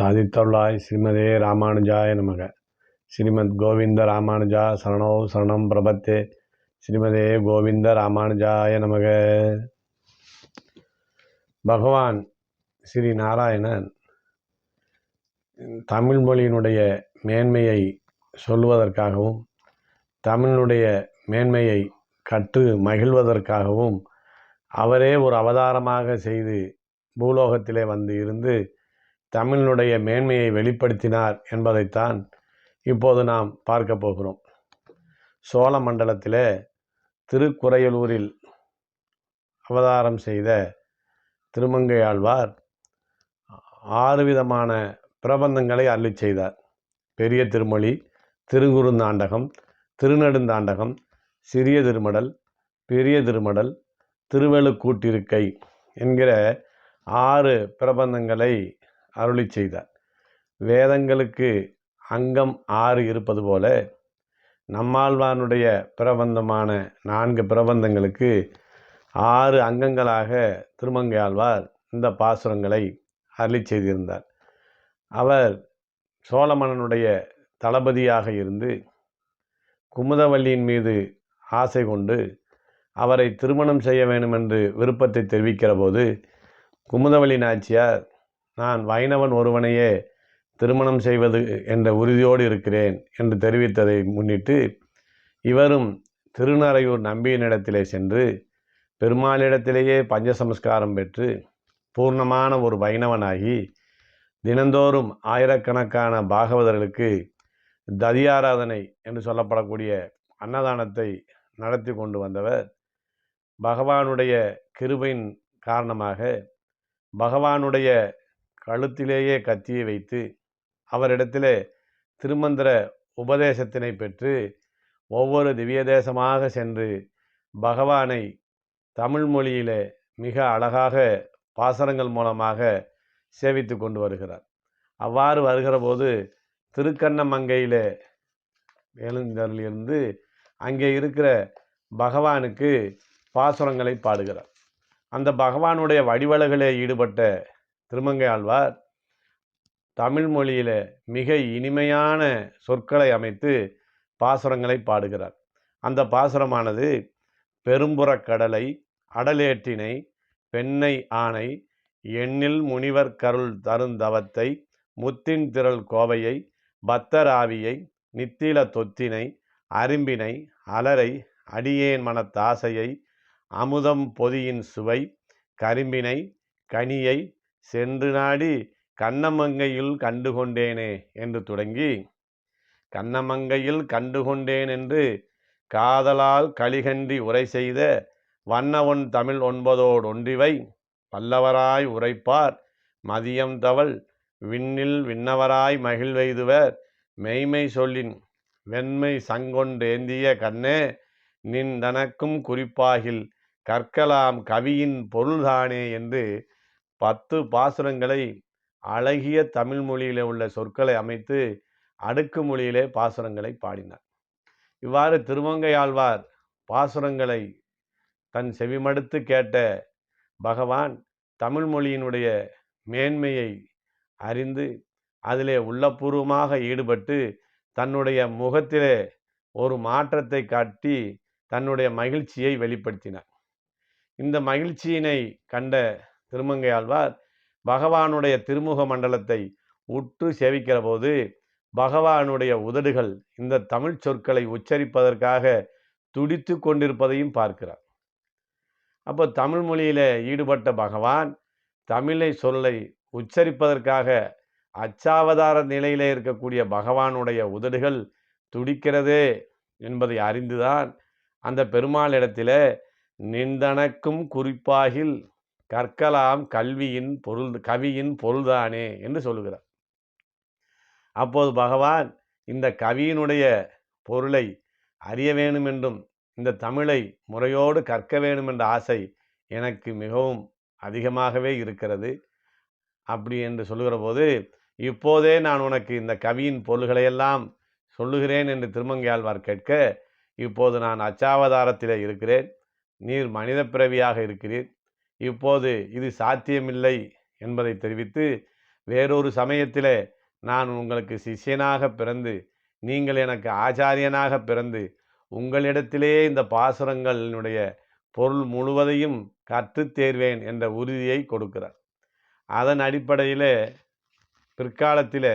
சாதித்தொள்ளாய் ஸ்ரீமதே ராமானுஜாய நமக. ஸ்ரீமத் கோவிந்த ராமானுஜா சரணோ சரணம் பிரபத்தே. ஸ்ரீமதே கோவிந்த ராமானுஜாய நமக. பகவான் ஸ்ரீ நாராயணன் தமிழ் மொழியினுடைய மேன்மையை சொல்லுவதற்காகவும் தமிழினுடைய மேன்மையை கற்று மகிழ்வதற்காகவும் அவரே ஒரு அவதாரமாக செய்து பூலோகத்திலே வந்து இருந்து தமிழினுடைய மேன்மையை வெளிப்படுத்தினார் என்பதைத்தான் இப்போது நாம் பார்க்க போகிறோம். சோழ மண்டலத்தில் திருக்குறையலூரில் அவதாரம் செய்த திருமங்கை ஆழ்வார் ஆறு விதமான பிரபந்தங்களை அருளி செய்தார். பெரிய திருமொழி திருகுறுந்தாண்டகம் திருநெடுந்தாண்டகம் சிறிய திருமடல் பெரிய திருமடல் திருவெழுக்கூட்டிருக்கை என்கிற ஆறு பிரபந்தங்களை அருளி செய்தார். வேதங்களுக்கு அங்கம் ஆறு இருப்பது போல நம்மாழ்வானுடைய பிரபந்தமான நான்கு பிரபந்தங்களுக்கு ஆறு அங்கங்களாக திருமங்கையாழ்வார் இந்த பாசுரங்களை அருளி செய்திருந்தார். அவர் சோழமன்னனுடைய தளபதியாக இருந்து குமுதவல்லியின் மீது ஆசை கொண்டு அவரை திருமணம் செய்ய வேண்டும் என்று விருப்பத்தை தெரிவிக்கிற போது குமுதவல்லி நாச்சியார் நான் வைணவன் ஒருவனையே திருமணம் செய்வது என்ற உறுதியோடு இருக்கிறேன் என்று தெரிவித்ததை முன்னிட்டு இவரும் திருநறையூர் நம்பியினிடத்திலே சென்று பெருமாளிடத்திலேயே பஞ்சசம்ஸ்காரம் பெற்று பூர்ணமான ஒரு வைணவனாகி தினந்தோறும் ஆயிரக்கணக்கான பாகவதர்களுக்கு ததியாராதனை என்று சொல்லப்படக்கூடிய அன்னதானத்தை நடத்தி கொண்டு வந்தவர். பகவானுடைய கிருபையின் காரணமாக பகவானுடைய கழுத்திலேயே கத்தியை வைத்து அவரிடத்திலே திருமந்திர உபதேசத்தினை பெற்று ஒவ்வொரு திவ்ய தேசமாக சென்று பகவானை தமிழ் மொழியிலே மிக அழகாக பாசனங்கள் மூலமாக சேவித்து கொண்டு வருகிறார். அவ்வாறு வருகிற போது திருக்கண்ணமங்கையில் எழுந்தருளிலிருந்து அங்கே இருக்கிற பகவானுக்கு பாசுரங்களை பாடுகிறார். அந்த பகவானுடைய வடிவழகிலே ஈடுபட்ட திருமங்கை ஆழ்வார் தமிழ் மொழியில் மிக இனிமையான சொற்களை அமைத்து பாசுரங்களை பாடுகிறார். அந்த பாசுரமானது பெரும்புறக்கடலை அடலேற்றினை பெண்ணை ஆணை எண்ணில் முனிவர் கருள் தருந்தவத்தை முத்தின் திரள் கோவையை பத்தராவியை நித்தில தொத்தினை அரும்பினை அலரை அடியேன் மனத்தாசையை அமுதம் பொதியின் சுவை கரும்பினை கனியை சென்று நாடி கண்ணமங்கையில் கண்டுகொண்டேனே என்று தொடங்கி கண்ணமங்கையில் கண்டுகொண்டேன் என்று காதலால் களிகன்றி உரை செய்த வண்ணவொன் தமிழ் ஒன்பதோடு ஒன்றிவை பல்லவராய் உரைப்பார். மதியம் தவள் விண்ணில் விண்ணவராய் மகிழ்வெய்துவர். மெய்மை சொல்லின் வெண்மை சங்கொண்டேந்திய கண்ணே நின் தனக்கும் குறிப்பாகில் கற்கலாம் கவியின் பொருள்தானே என்று பத்து பாசுரங்களை அழகிய தமிழ் மொழியிலே உள்ள சொற்களை அமைத்து அடுக்கு மொழியிலே பாசுரங்களை பாடினார். இவ்வாறு திருவங்கை ஆழ்வார் பாசுரங்களை தன் செவிமடுத்து கேட்ட பகவான் தமிழ் மொழியினுடைய மேன்மையை அறிந்து அதிலே உள்ளபூர்வமாக ஈடுபட்டு தன்னுடைய முகத்திலே ஒரு மாற்றத்தை காட்டி தன்னுடைய மகிழ்ச்சியை வெளிப்படுத்தினார். இந்த மகிழ்ச்சியினை கண்ட திருமங்கை ஆழ்வார் பகவானுடைய திருமுக மண்டலத்தை உற்று சேவிக்கிற போது பகவானுடைய உதடுகள் இந்த தமிழ் சொற்களை உச்சரிப்பதற்காக துடித்து கொண்டிருப்பதையும் பார்க்கிறார். அப்போ தமிழ் மொழியில் ஈடுபட்ட பகவான் தமிழை சொல்லை உச்சரிப்பதற்காக அச்சாவதார நிலையிலே இருக்கக்கூடிய பகவானுடைய உதடுகள் துடிக்கிறதே என்பதை அறிந்துதான் அந்த பெருமாள் இடத்துல நின்றனக்கும் குறிப்பாகில் கற்கலாம் கல்வியின் பொருள் கவியின் பொருள்தானே என்று சொல்லுகிறார். அப்போது பகவான் இந்த கவியினுடைய பொருளை அறிய வேணும் என்றும் இந்த தமிழை முறையோடு கற்க வேண்டும் என்ற ஆசை எனக்கு மிகவும் அதிகமாகவே இருக்கிறது. அப்படி என்று சொல்லுகிற போது இப்போதே நான் உனக்கு இந்த கவியின் பொருள்களையெல்லாம் சொல்லுகிறேன் என்று திருமங்கையாழ்வார் கேட்க இப்போது நான் அச்சாவதாரத்தில் இருக்கிறேன் நீர் மனித பிறவியாக இருக்கிறீர் இப்போது இது சாத்தியமில்லை என்பதை தெரிவித்து வேறொரு சமயத்தில் நான் உங்களுக்கு சிஷ்யனாக பிறந்து நீங்கள் எனக்கு ஆச்சாரியனாக பிறந்து உங்களிடத்திலே இந்த பாசுரங்களினுடைய பொருள் முழுவதையும் கற்றுத் தேர்வேன் என்ற உறுதியை கொடுக்கிறார். அதன் அடிப்படையில் பிற்காலத்தில்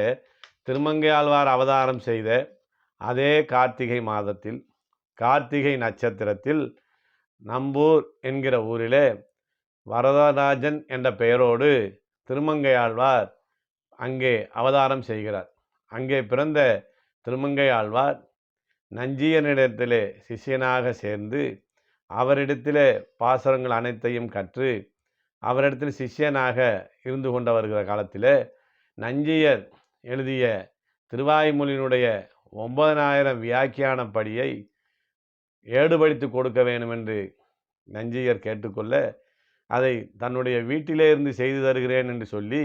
திருமங்கையாழ்வார் அவதாரம் செய்த அதே கார்த்திகை மாதத்தில் கார்த்திகை நட்சத்திரத்தில் நம்பூர் என்கிற ஊரிலே வரதராஜன் என்ற பெயரோடு திருமங்கையாழ்வார் அங்கே அவதாரம் செய்கிறார். அங்கே பிறந்த திருமங்கையாழ்வார் நஞ்சியனிடத்திலே சிஷ்யனாக சேர்ந்து அவரிடத்திலே பாசுரங்கள் அனைத்தையும் கற்று அவரிடத்தில் சிஷ்யனாக இருந்து கொண்டு வருகிற காலத்தில் நஞ்சியர் எழுதிய திருவாய்மொழியினுடைய ஒன்பதனாயிரம் வியாக்கியானப்படியை ஏடுபடுத்தி கொடுக்க வேண்டும் என்று நஞ்சியர் கேட்டுக்கொள்ள அதை தன்னுடைய வீட்டிலே இருந்து செய்து தருகிறேன் என்று சொல்லி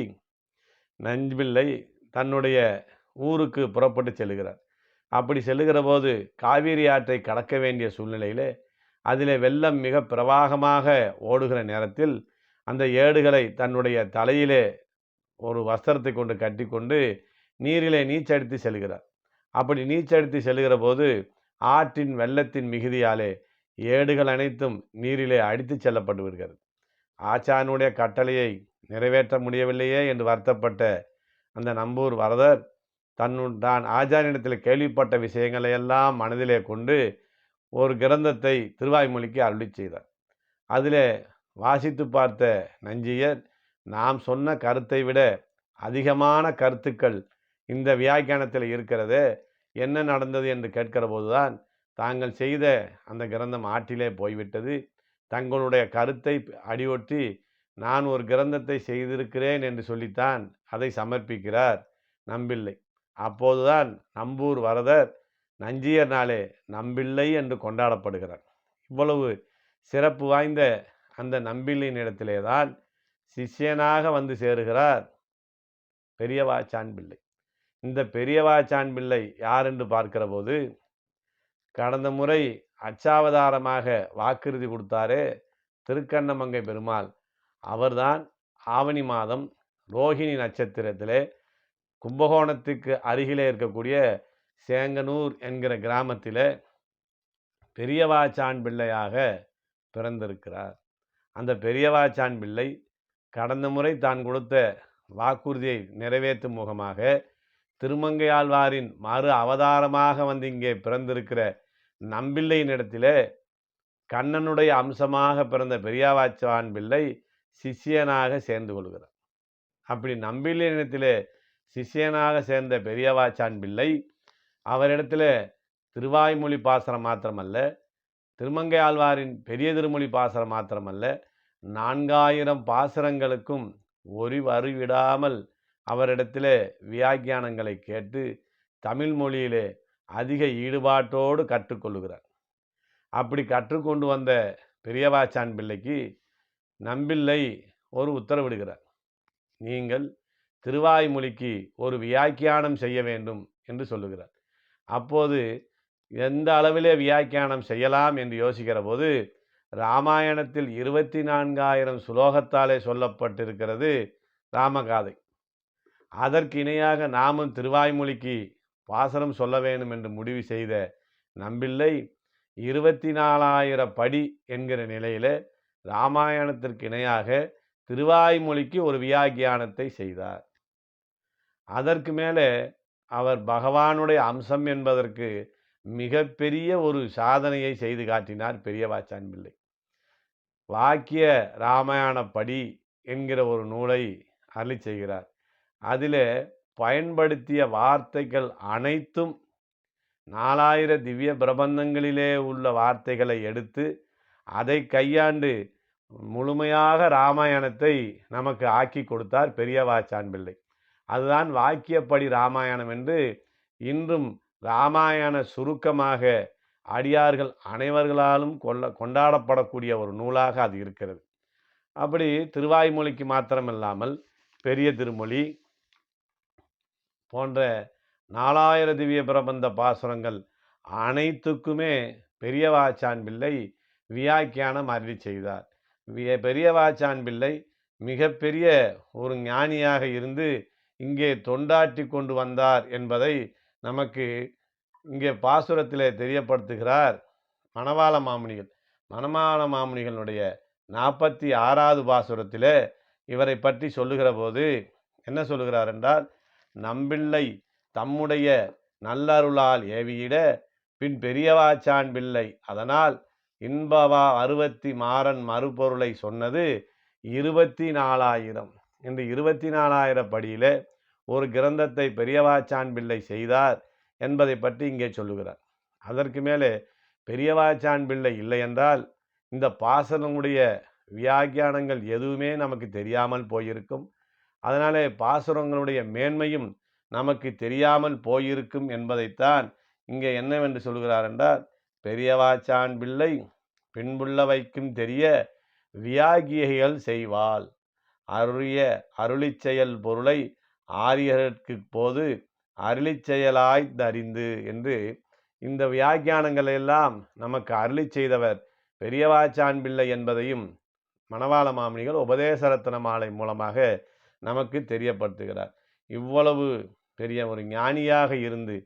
நஞ்பிள்ளை தன்னுடைய ஊருக்கு புறப்பட்டு செல்கிறார். அப்படி செல்லுகிற போது காவிரி ஆற்றை கடக்க வேண்டிய சூழ்நிலையில் அதில் வெள்ளம் மிக பிரவாகமாக ஓடுகிற நேரத்தில் அந்த ஏடுகளை தன்னுடைய தலையிலே ஒரு வஸ்திரத்தை கொண்டு கட்டிக்கொண்டு நீரிலே நீச்சடித்து செல்கிறார். அப்படி நீச்சடித்து செல்கிற போது ஆற்றின் வெள்ளத்தின் மிகுதியாலே ஏடுகள் அனைத்தும் நீரிலே அடித்து செல்லப்பட்டு விடுகிறது. ஆச்சானுடைய கட்டளையை நிறைவேற்ற முடியவில்லையே என்று வருத்தப்பட்ட அந்த நம்பூர் வரதர் தன்னு தான் ஆச்சாரியனிடத்தில் கேள்விப்பட்ட விஷயங்களை எல்லாம் மனதிலே கொண்டு ஒரு கிரந்தத்தை திருவாய்மொழிக்கு அருளி செய்தார். அதில் வாசித்து பார்த்த நஞ்சியர் நாம் சொன்ன கருத்தை விட அதிகமான கருத்துக்கள் இந்த வியாக்கியானத்தில் இருக்கிறது என்ன நடந்தது என்று கேட்கிற போதுதான் தாங்கள் செய்த அந்த கிரந்தம் ஆற்றிலே போய்விட்டது. தங்களுடைய கருத்தை அடியொற்றி நான் ஒரு கிரந்தத்தை செய்திருக்கிறேன் என்று சொல்லித்தான் அதை சமர்ப்பிக்கிறார் நம்பில்லை அப்போதுதான் நம்பூர் வரதர் நஞ்சியர் நாளே நம்பில்லை என்று கொண்டாடப்படுகிறார். இவ்வளவு சிறப்பு வாய்ந்த அந்த நம்பில்லின் இடத்திலே தான் சிஷ்யனாக வந்து சேருகிறார் பெரியவாச்சான் பிள்ளை இந்த பெரியவாச்சான் பிள்ளை யார் என்று பார்க்கிற போது கடந்த முறை அச்சாவதாரமாக வாக்குறுதி கொடுத்தாரே திருக்கண்ணமங்கை பெருமாள். அவர்தான் ஆவணி மாதம் ரோஹிணி நட்சத்திரத்திலே கும்பகோணத்துக்கு அருகிலே இருக்கக்கூடிய சேங்கனூர் என்கிற கிராமத்தில் பெரியவாச்சான் பிள்ளையாக பிறந்திருக்கிறார். அந்த பெரியவாச்சான் பிள்ளை கடந்த முறை தான் கொடுத்த வாக்குறுதியை நிறைவேற்றும் முகமாக திருமங்கையாழ்வாரின் மறு அவதாரமாக வந்து இங்கே பிறந்திருக்கிற நம்பிள்ளையின் இடத்துல கண்ணனுடைய அம்சமாக பிறந்த பெரியாவாச்சவான் பிள்ளை சிஷியனாக சேர்ந்து கொள்கிறார். அப்படி நம்பிள்ளையினத்திலே சிஷியனாக சேர்ந்த பெரியவாச்சான் பிள்ளை அவரிடத்துல திருவாய்மொழி பாசனம் மாத்திரமல்ல திருமங்கை ஆழ்வாரின் பெரிய திருமொழி பாசனம் மாத்திரமல்ல நான்காயிரம் பாசரங்களுக்கும் ஒரு வருவிடாமல் அவரிடத்தில் வியாக்கியானங்களை கேட்டு தமிழ் மொழியிலே அதிக ஈடுபாட்டோடு கற்றுக்கொள்ளுகிறார் அப்படி கற்றுக்கொண்டு வந்த பெரியவாச்சான் பிள்ளைக்கு நம்பிள்ளை ஒரு உத்தரவிடுகிறார். நீங்கள் திருவாய்மொழிக்கு ஒரு வியாக்கியானம் செய்ய வேண்டும் என்று சொல்லுகிறார். அப்போது எந்த அளவிலே வியாக்கியானம் செய்யலாம் என்று யோசிக்கிற போது ராமாயணத்தில் இருபத்தி நான்காயிரம் சுலோகத்தாலே சொல்லப்பட்டிருக்கிறது ராமகாதை. அதற்கு இணையாக நாமும் திருவாய்மொழிக்கு பாசனம் சொல்ல வேண்டும் என்று முடிவு செய்த நம்பிள்ளை இருபத்தி நாலாயிரம் படி என்கிற நிலையில் ராமாயணத்திற்கு இணையாக திருவாய்மொழிக்கு ஒரு வியாக்கியானத்தை செய்தார். அதற்கு மேலே அவர் பகவானுடைய அம்சம் என்பதற்கு மிகப்பெரிய ஒரு சாதனையை செய்து காட்டினார் பெரியவாச்சான் பிள்ளை வாக்கிய ராமாயணப்படி என்கிற ஒரு நூலை அருளி செய்கிறார். அதில் பயன்படுத்திய வார்த்தைகள் அனைத்தும் நாலாயிர திவ்ய பிரபந்தங்களிலே உள்ள வார்த்தைகளை எடுத்து அதை கையாண்டு முழுமையாக ராமாயணத்தை நமக்கு ஆக்கி கொடுத்தார் பெரியவாச்சான் பிள்ளை அதுதான் வாக்கியப்படி ராமாயணம் என்று இன்றும் ராமாயண சுருக்கமாக அடியார்கள் அனைவர்களாலும் கொள்ள கொண்டாடப்படக்கூடிய ஒரு நூலாக அது இருக்கிறது. அப்படி திருவாய்மொழிக்கு மாத்திரமில்லாமல் பெரிய திருமொழி போன்ற நாலாயிர திவ்ய பிரபந்த பாசுரங்கள் அனைத்துக்குமே பெரியவாச்சான் பிள்ளை வியாக்கியானம் அருளி செய்தார். பெரியவாச்சான் பிள்ளை மிகப்பெரிய ஒரு ஞானியாக இருந்து இங்கே தொண்டாட்டி கொண்டு வந்தார் என்பதை நமக்கு இங்கே பாசுரத்தில் தெரியப்படுத்துகிறார் மணவாள மாமுனிகள். மணவாள மாமுனிகளுடைய நாற்பத்தி ஆறாவது பாசுரத்தில் இவரை பற்றி சொல்லுகிற போது என்ன சொல்லுகிறார் என்றால் நம்பிள்ளை தம்முடைய நல்லருளால் ஏவியிட பின் பெரியவாச்சான் பிள்ளை அதனால் இன்பவா அறுபத்தி மாறன் மறுபொருளை சொன்னது இருபத்தி நாலாயிரம் என்று இருபத்தி நாலாயிரம் படியில் ஒரு கிரந்தத்தை பெரியவாச்சான் பிள்ளை செய்தார் என்பதை பற்றி இங்கே சொல்லுகிறார். அதற்கு மேலே பெரியவாச்சான் பிள்ளை இல்லை என்றால் இந்த பாசனமுடைய வியாக்கியானங்கள் எதுவுமே நமக்கு தெரியாமல் போயிருக்கும். அதனாலே பாசுரங்களுடைய மேன்மையும் நமக்கு தெரியாமல் போயிருக்கும் என்பதைத்தான் இங்கே என்னவென்று சொல்கிறார் என்றால் பெரியவாச்சான் பிள்ளை பின்புள்ள வைக்கும் தெரிய வியாகியைகள் செய்வாள். அருளிய அருளிச்செயல் பொருளை ஆரியர்க்கு போது அருளிச்செயலாய் தறிந்து என்று இந்த வியாக்கியானங்களை எல்லாம் நமக்கு அருளி செய்தவர் பெரியவாச்சான் பிள்ளை என்பதையும் மணவாள மாமணிகள் உபதேசரத்தன மாலை மூலமாக நமக்கு தெரியப்படுத்துகிறார். இவ்வளவு பெரிய ஒரு ஞானியாக இருந்து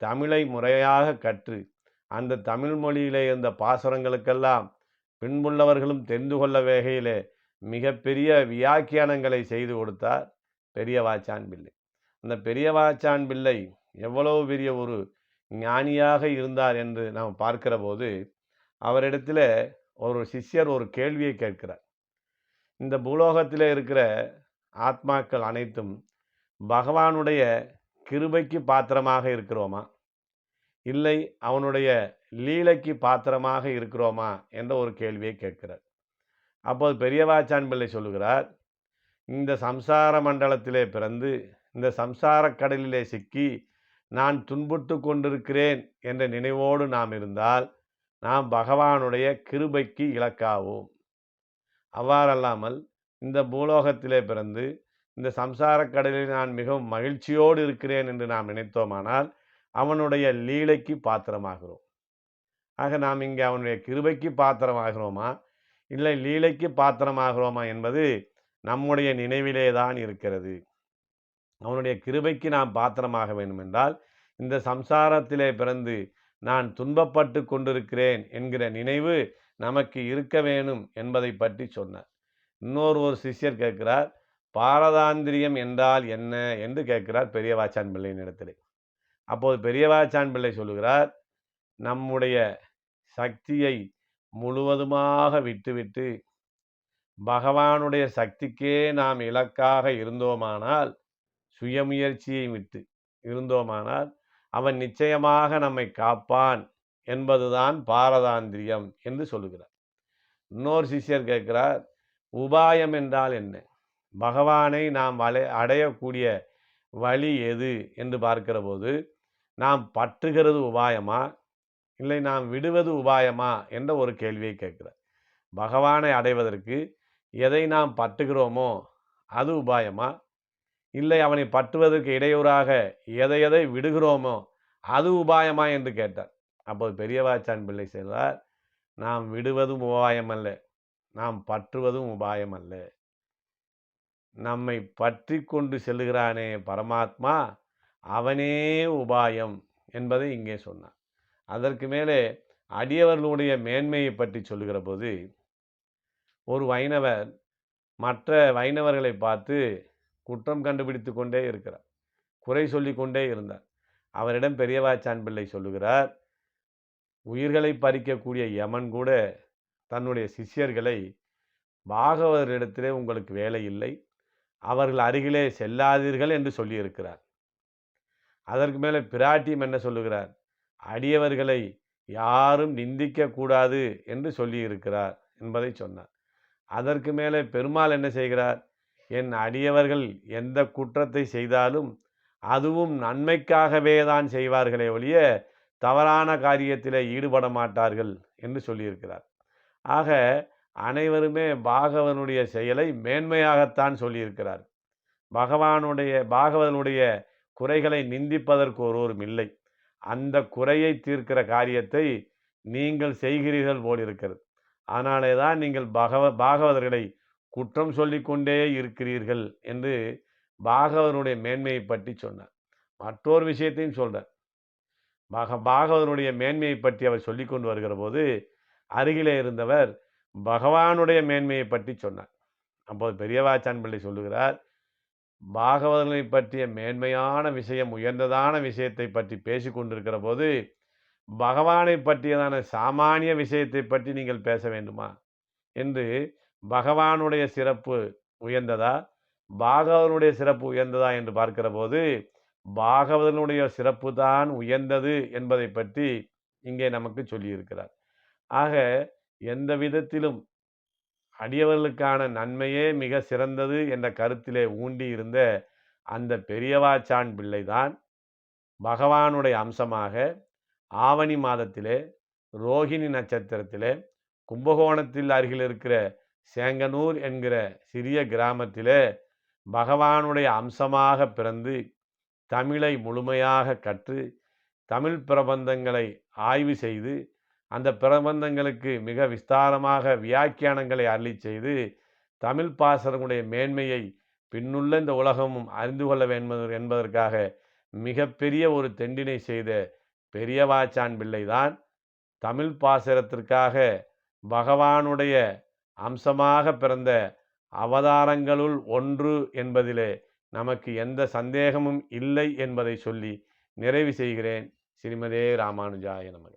தமிழை முறையாக கற்று அந்த தமிழ் மொழியிலே இருந்த பாசுரங்களுக்கெல்லாம் பின்புள்ளவர்களும் தெரிந்து கொள்ள வகையிலே மிகப்பெரிய வியாக்கியானங்களை செய்து கொடுத்தார் பெரிய வாச்சான் பிள்ளை. அந்த பெரிய வாச்சான் பிள்ளை எவ்வளவு பெரிய ஒரு ஞானியாக இருந்தார் என்று நாம் பார்க்கிற போது அவரிடத்தில் ஒரு சிஷ்யர் ஒரு கேள்வியை கேட்கிறார். இந்த பூலோகத்தில் இருக்கிற ஆத்மாக்கள் அனைத்தும் பகவானுடைய கிருபைக்கு பாத்திரமாக இருக்கிறோமா? இல்லை அவனுடைய லீலைக்கு பாத்திரமாக இருக்கிறோமா? என்ற ஒரு கேள்வியை கேட்கிறார். அப்போது பெரியவாச்சான் பிள்ளை சொல்லுகிறார் இந்த சம்சார மண்டலத்திலே பிறந்து இந்த சம்சார கடலிலே சிக்கி நான் துன்புட்டு கொண்டிருக்கிறேன் என்ற நினைவோடு நாம் இருந்தால் நாம் பகவானுடைய கிருபைக்கு இலக்காவோம். அவ்வாறல்லாமல் இந்த பூலோகத்திலே பிறந்து இந்த சம்சார கடலில் நான் மிகவும் மகிழ்ச்சியோடு இருக்கிறேன் என்று நாம் நினைத்தோமானால் அவனுடைய லீலைக்கு பாத்திரமாகிறோம். ஆக நாம் இங்கே அவனுடைய கிருபைக்கு பாத்திரமாகிறோமா? இல்லை லீலைக்கு பாத்திரமாகிறோமா என்பது நம்முடைய நினைவிலே தான் இருக்கிறது. அவனுடைய கிருபைக்கு நாம் பாத்திரமாக வேண்டுமென்றால் இந்த சம்சாரத்திலே பிறந்து நான் துன்பப்பட்டு கொண்டிருக்கிறேன் என்கிற நினைவு நமக்கு இருக்க வேணும் என்பதை பற்றி சொன்னார். இன்னொரு ஒரு சிஷ்யர் கேட்கிறார் பாரதாந்திரியம் என்றால் என்ன? என்று கேட்கிறார் பெரியவாச்சான் பிள்ளையின் இடத்திலே. அப்போது பெரியவாச்சான் பிள்ளை சொல்லுகிறார் நம்முடைய சக்தியை முழுவதுமாக விட்டுவிட்டு பகவானுடைய சக்திக்கே நாம் இலக்காக இருந்தோமானால் சுயமுயற்சியை விட்டு இருந்தோமானால் அவன் நிச்சயமாக நம்மை காப்பான் என்பதுதான் பாரதாந்திரியம் என்று சொல்லுகிறார். இன்னொரு சிஷ்யர் கேட்கிறார் உபாயம் என்றால் என்ன? பகவானை நாம் வளை அடையக்கூடிய வழி எது என்று பார்க்கிற போது நாம் பற்றுகிறது உபாயமா? இல்லை நாம் விடுவது உபாயமா? என்ற ஒரு கேள்வியை கேட்கிறார். பகவானை அடைவதற்கு எதை நாம் பற்றுகிறோமோ அது உபாயமா? இல்லை அவனை பற்றுவதற்கு இடையூறாக எதை எதை விடுகிறோமோ அது உபாயமா? என்று கேட்டார். அப்போது பெரியவாச்சான் பிள்ளை செய்தார் நாம் விடுவதும் உபாயம் அல்ல நாம் பற்றுவதும் உபாயம் அல்ல நம்மை பற்றி கொண்டு செல்லுகிறானே பரமாத்மா அவனே உபாயம் என்பதை இங்கே சொன்னான். அதற்கு மேலே அடியவர்களுடைய மேன்மையை பற்றி சொல்லுகிற போது ஒரு வைணவர் மற்ற வைணவர்களை பார்த்து குற்றம் கண்டுபிடித்து கொண்டே இருக்கிறார். குறை சொல்லி கொண்டே இருந்தார். அவரிடம் பெரியவாச்சான் பிள்ளை சொல்லுகிறார் உயிர்களை பறிக்கக்கூடிய யமன் கூட தன்னுடைய சிஷ்யர்களை பாகவதரிடத்திலே உங்களுக்கு வேலை இல்லை. அவர்கள் அருகிலே செல்லாதீர்கள் என்று சொல்லியிருக்கிறார். அதற்கு மேலே பிராட்டியம் என்ன சொல்லுகிறார்? அடியவர்களை யாரும் நிந்திக்க கூடாது என்று சொல்லியிருக்கிறார் என்பதை சொன்னார். அதற்கு மேலே பெருமாள் என்ன செய்கிறார்? என் அடியவர்கள் எந்த குற்றத்தை செய்தாலும் அதுவும் நன்மைக்காகவே தான் செய்வார்களே ஒழிய தவறான காரியத்தில் ஈடுபட மாட்டார்கள் என்று சொல்லியிருக்கிறார். ஆக அனைவருமே பாகவனுடைய செயலை மேன்மையாகத்தான் சொல்லியிருக்கிறார். பகவானுடைய பாகவனுடைய குறைகளை நிந்திப்பதற்கு ஒருவரும் இல்லை. அந்த குறையை தீர்க்கிற காரியத்தை நீங்கள் செய்கிறீர்கள் போல் இருக்கிறது. அதனாலே தான் நீங்கள் பகவ பாகவதர்களை குற்றம் சொல்லிக்கொண்டே இருக்கிறீர்கள் என்று பாகவதனுடைய மேன்மையை பற்றி சொன்னார். மற்றொரு விஷயத்தையும் சொல்கிறார் பாக பாகவதனுடைய மேன்மையை பற்றி அவர் சொல்லிக்கொண்டு வருகிற போது அருகிலே இருந்தவர் பகவானுடைய மேன்மையை பற்றி சொன்னார். அப்போது பெரியவாச்சான் பிள்ளை சொல்லுகிறார் பாகவதனை பற்றிய மேன்மையான விஷயம் உயர்ந்ததான விஷயத்தை பற்றி பேசி கொண்டிருக்கிற போது பகவானை பற்றியதான சாமானிய விஷயத்தை பற்றி நீங்கள் பேச வேண்டுமா? என்று பகவானுடைய சிறப்பு உயர்ந்ததா பாகவதனுடைய சிறப்பு உயர்ந்ததா என்று பார்க்கிற போது பாகவதனுடைய சிறப்பு தான் உயர்ந்தது என்பதை பற்றி இங்கே நமக்கு சொல்லியிருக்கிறார். ஆக எந்த விதத்திலும் அடியவர்களுக்கான நன்மையே மிக சிறந்தது என்ற கருத்திலே ஊண்டி இருந்த அந்த பெரியவாச்சான் பிள்ளைதான் பகவானுடைய அம்சமாக ஆவணி மாதத்திலே ரோஹிணி நட்சத்திரத்திலே கும்பகோணத்தில் அருகில் இருக்கிற சேங்கனூர் என்கிற சிறிய கிராமத்திலே பகவானுடைய அம்சமாக பிறந்து தமிழை முழுமையாக கற்று தமிழ் பிரபந்தங்களை ஆய்வு செய்து அந்த பிரபந்தங்களுக்கு மிக விஸ்தாரமாக வியாக்கியானங்களை அருளி செய்து தமிழ் பாசரங்களுடைய மேன்மையை பின்னுள்ள இந்த உலகமும் அறிந்து கொள்ள வேண்டும் என்பதற்காக மிகப்பெரிய ஒரு தெண்டினை செய்த பெரியவாச்சான் பிள்ளைதான். தமிழ் பாசரத்திற்காக பகவானுடைய அம்சமாக பிறந்த அவதாரங்களுள் ஒன்று என்பதிலே நமக்கு எந்த சந்தேகமும் இல்லை என்பதை சொல்லி நிறைவு செய்கிறேன். ஸ்ரீமதே ராமானுஜாய நமக.